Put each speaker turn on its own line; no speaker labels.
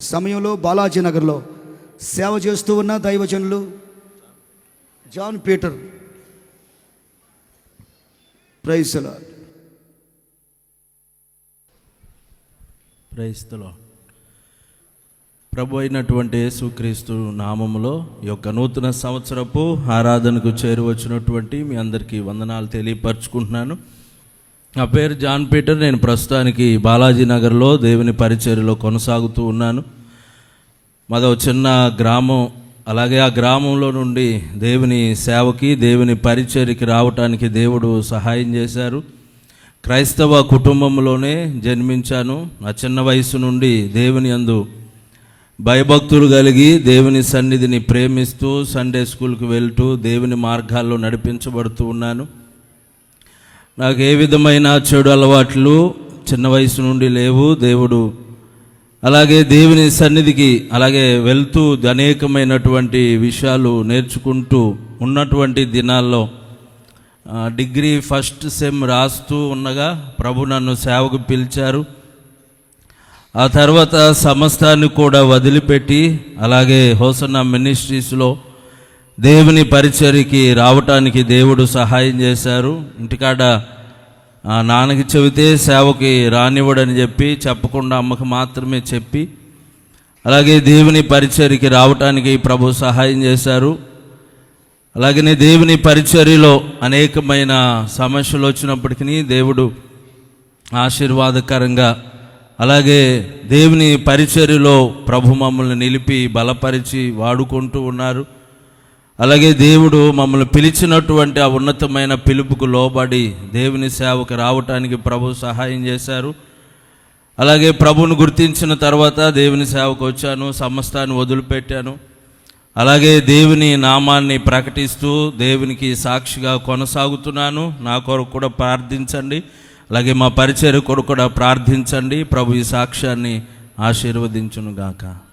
సమయంలో బాలాజీ నగర్లో సేవ చేస్తూ ఉన్న దైవజనులు జాన్ పీటర్. ప్రైస్లా
ప్రైస్తులో ప్రభు అయినటువంటి యేసుక్రీస్తు నామములో ఈ యొక్క నూతన సంవత్సరపు ఆరాధనకు చేరువచ్చినటువంటి మీ అందరికీ వందనాలు తెలియపరచుకుంటున్నాను. నా పేరు జాన్ పీటర్. నేను ప్రస్తుతానికి బాలాజీ నగర్లో దేవుని పరిచర్యలో కొనసాగుతూ ఉన్నాను. మాదో చిన్న గ్రామం. అలాగే ఆ గ్రామంలో నుండి దేవుని సేవకి దేవుని పరిచర్యకి రావటానికి దేవుడు సహాయం చేశారు. క్రైస్తవ కుటుంబంలోనే జన్మించాను. నా చిన్న వయసు నుండి దేవుని అందు భయభక్తులు కలిగి దేవుని సన్నిధిని ప్రేమిస్తూ సండే స్కూల్కి వెళ్తూ దేవుని మార్గాల్లో నడిపించబడుతూ ఉన్నాను. నాకు ఏ విధమైన చెడు అలవాట్లు చిన్న వయసు నుండి లేవు దేవుడు. అలాగే దేవుని సన్నిధికి అలాగే వెళ్తూ అనేకమైనటువంటి విషయాలు నేర్చుకుంటూ ఉన్నటువంటి దినాల్లో డిగ్రీ ఫస్ట్ సెమ్ రాస్తూ ఉండగా ప్రభు నన్ను సేవకు పిలిచారు. ఆ తర్వాత సమస్తాన్ని కూడా వదిలిపెట్టి అలాగే హోసన్న మినిస్ట్రీస్లో దేవుని పరిచర్యకి రావటానికి దేవుడు సహాయం చేశారు. ఇంటికాడ నాన్నకి చెబితే సేవకి రానివ్వడని చెప్పి చెప్పకుండా అమ్మకు మాత్రమే చెప్పి అలాగే దేవుని పరిచర్కి రావటానికి ప్రభు సహాయం చేశారు. అలాగనే దేవుని పరిచర్యలో అనేకమైన సమస్యలు వచ్చినప్పటికీ దేవుడు ఆశీర్వాదకరంగా అలాగే దేవుని పరిచర్యలో ప్రభు మమ్మల్ని నిలిపి బలపరిచి వాడుకుంటూ ఉన్నారు. అలాగే దేవుడు మమ్మల్ని పిలిచినటువంటి ఆ ఉన్నతమైన పిలుపుకు లోబడి దేవుని సేవకు రావటానికి ప్రభు సహాయం చేశారు. అలాగే ప్రభును గుర్తించిన తర్వాత దేవుని సేవకు వచ్చాను సమస్తాన్ని వదిలిపెట్టాను. అలాగే దేవుని నామాన్ని ప్రకటిస్తూ దేవునికి సాక్షిగా కొనసాగుతున్నాను. నా కొరకు కూడా ప్రార్థించండి. అలాగే మా పరిచయ కొరకు కూడా ప్రార్థించండి. ప్రభు ఈ సాక్ష్యాన్ని ఆశీర్వదించునుగాక.